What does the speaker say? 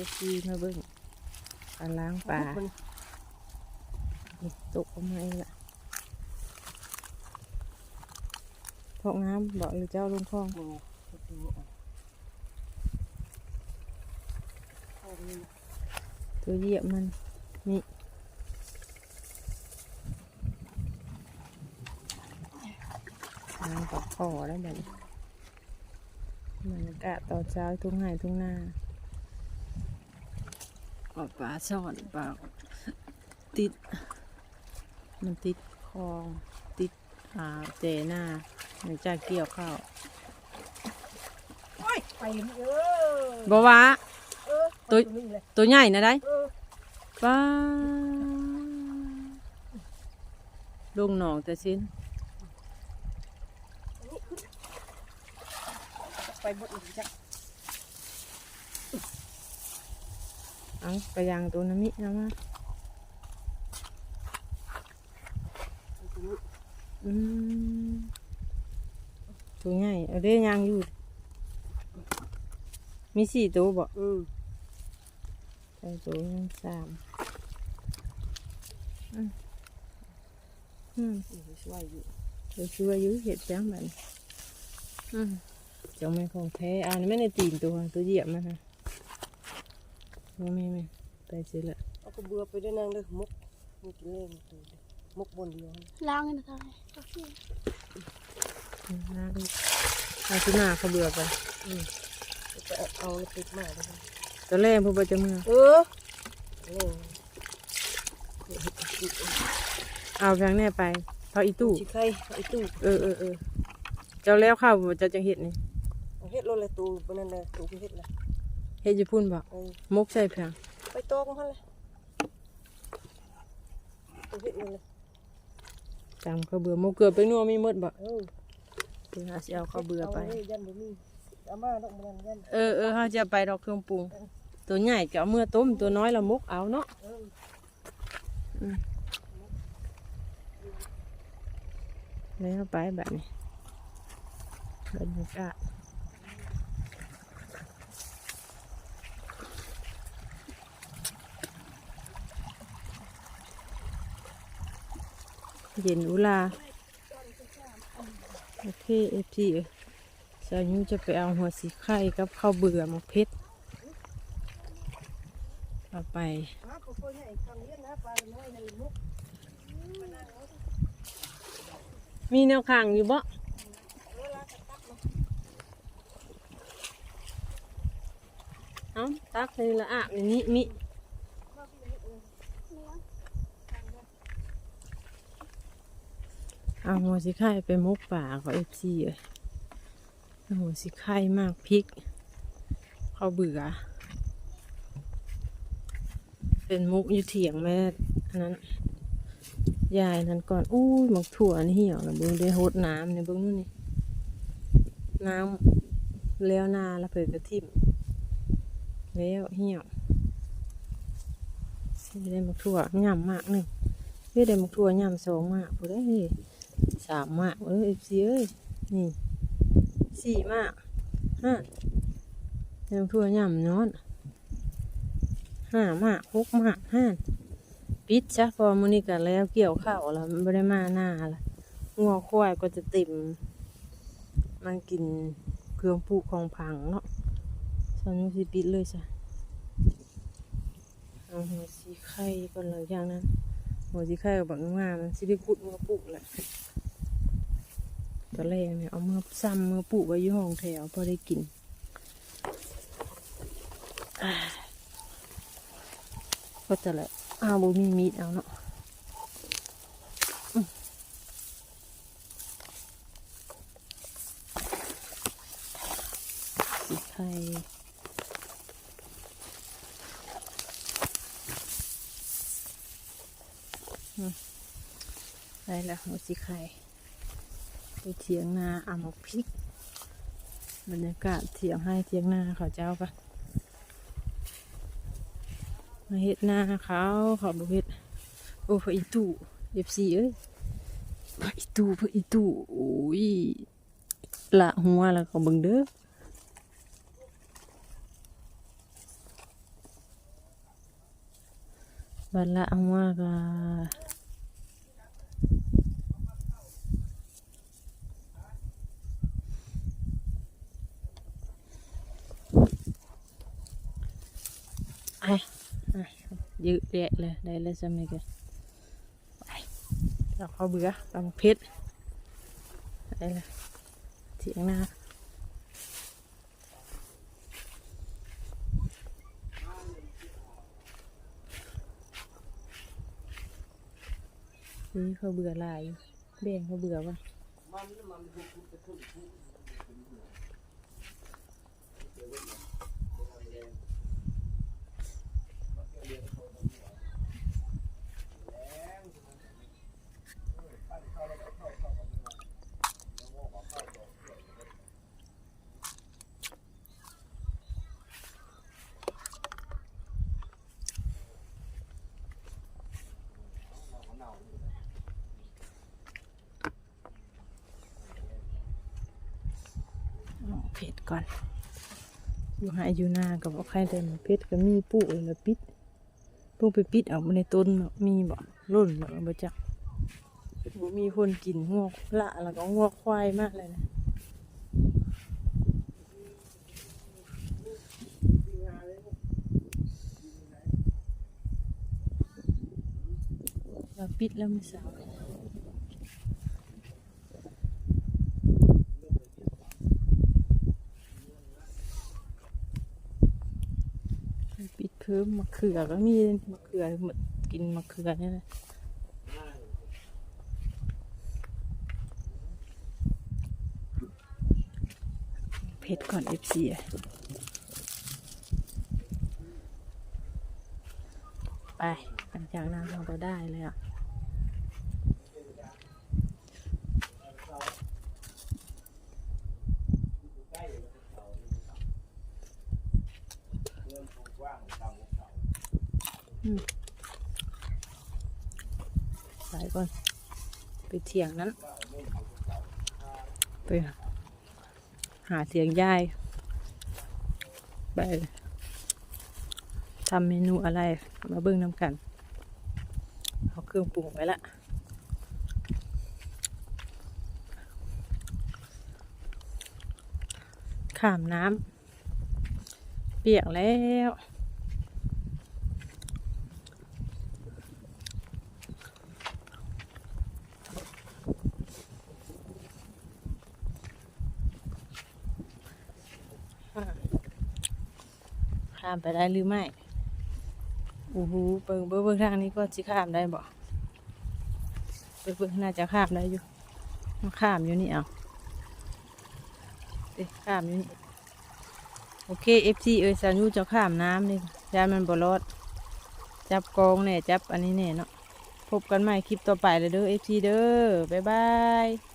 อฟซีมาเบิ่งการล้างปลานี่ตกออกมาอีกละพอกน้ำบอกหรือเจ้าลุงคลองดูดูอะเอานี่ตัวเหยียบมันนี่ล้างกับคอแล้วแบบนี้บรรยากาศตอนเช้าทุ่งไห่ทุ่งนา ออกปลาช่อนปลาติด มันติดคลองติดอ่าเจหน้าหลังจากเกี่ยวข้าวโอ้ยไปนี่เออบ่ว่า เออตัวเอานี่เลยตัวใหญ่นะได้เออป้าลุงหนองแต่สิ้นไปบดอีกจ้ะ เอังกระยางตัวน้ำมินะมาเอาตัวนี้อืมตัวใหญ่เอาเด้ยางอยู่ มีสี่ตัวบ่อืมใส่ตัวยังสามอืมอืมนี่ช่วยอยู่เดี๋ยวช่วยอยื้อเห็ดจังมันอืมเจ้าไม่ของแท้อ่านี่ไม่ได้ตีนตัวตัวเหยียบมันนะ ไม่ไม่ไม่ไปสิละเอากระเบือไปด้วยนางเลยมุกมุกเล่นตัวเดียวมุกบนเดียวล้างกันนะทายโอเคอืมน่าดูเอาที่หน้าเขาเบื่อไปจะเอาเอาแล้วติดมาเลยตอนแรกพวกเราจะมือเออเล่นเอาทางแน่ไปเขาอีตู้ชิไข่ไอ้ตู้เออเออเออเจ้าแล้วข้าวบ่เจ้าจะเห็ดนี่เอาเฮ็ดโลเลยตู้ปนนั่นเลยตู้เฮ็ดเลย เฮ็ดจะพุ่นบอกเออมกใส่เพียงไปโตกันพันเลยตู้เฮ็ดนั่นเลยจำเขาวเบื่อมกเกลือไปนัวมีหมดบ่เออเดี๋ยวหาสิเอาเขาวเบื่อไปาเลยยันบ่มีเอามาดอกมันยันเออเออเขาจะไปดอกเครื่องปรุง ตัวใหญ่ก็เอาเมื่อต้มตัวน้อยละมกเอาเนาะเออแล้วไปแบบนี้บรรยากาศ เย็นอุลาโอเคเอฟซีสาวยูจะไปเอาหัวสีไข่กับข้าวเบื่อมาเพชรเอาไปมีแนวขังอยู่บ่เอาตักเลยละอะนนี้มิ เอาหัวสิไข่ไปมุกป่าเขาเอฟซีเลยหัวสิไข่มากพริก เขาเบื่อ เป็นมุกอยู่เถียงแม่อันนั้น ยายนั่นก่อน อู้หมกถั่วนี่เหี่ยวนะเบิ่งได้โหดน้ำเนี่ยเบิ่งนู่นนี่ น้ำแล้วนาละเผิดกระทิมแล้วเหี่ยวได้หมกถั่วย่ำมากหนึ่งไม่ได้หมกถั่วย่ำสองมากบ่ได้ สามมากเอ้ยเอฟซีเอ้ยนี่สี่มากห้าได้หมกถั่วย่ำนอนห้ามากหกมากห้าปิดจ้ะพอมือนี้ก็แล้วเกี่ยวข้าวแล้วมันบ่ได้มาหน้าละงัวควายก็จะเต็มมันกินเครื่องปลูกของพังเนาะฉันสิปิดเลยจ้ะเอาหัวสีไข่ก่อนเลยอย่างนั้นหัวสีไข่กับบักงามันสิได้กุดมือปลูกแหละ ตอนแรกเนี่ยเอามือซ้ำมือปลูกไว้ยู่ห้องแถวพอได้กินก็จะแหละอ้าวบ่มีมีดเอาเนาะสีไข่ได้แล้วหัวสีไข่ ไปเถียงนาเอาหมกพริก บรรยากาศเถียงให้เถียงนาเขาเจ้าปะมาเฮ็ดนาเขาเขาบ่เฮ็ดโอ้พระอีตู่เอฟซีเอ้ยพระอีตู่พระอีตู่โอ้ยละหัวแล้วก็บิ่งเด้อบัดละเอามากะไอ้ไอ้ ยืดแยะเลยได้เลยสมัยกันไปเราเขาเบื่อตำเพชรได้เลยเถียงนานี่เขาเบื่อหลายอยู่แบ่งเขาเบื่อวะเอา เพชรก่อน อยู่หายอยู่หน้ากับว่าใครเดินเพชรก็มีปุ๊เลยละปิดปุ๊ไปปิดเอามาในต้นเนาะมีบ่ร่นบ่บ่จักบ่มีคนกินงอกละแล้วก็งอกควายมากเลยนะเราปิดแล้วไม่สาว ปิดเพิ่มะเขือก็มีมะเขือหมดกินมะเขือนี่แหละเพชรก่อนเอฟซีอะไปหลังจากนั้นเราก็ได้เลยอะ ก่อน ไปเถียงนั้น ไป หาเถียงยาย ไปทำเมนูอะไรมาเบิ่งน้ำกัน เอาเครื่องปรุงไว้ละขามน้ำเปียกแล้ว ข้ามไปได้หรือไม่โอ้หเบิ่งเบิ่งเบิ่งทางนี้ก็สิข้ามได้บ่เบิ่งเบิ่งน่าจะข้ามได้อยู่มาข้ามอยู่นี่เอาเอ๊ะข้ามอยู่นี่โอเค FC เอ้ยสายูจะข้ามน้ำนี่ยานมันบ่รอด จับกองแน่จับอันนี้แน่เนาะพบกันใหม่คลิปต่อไปเลยเด้อ FC เด้อบ๊ายบาย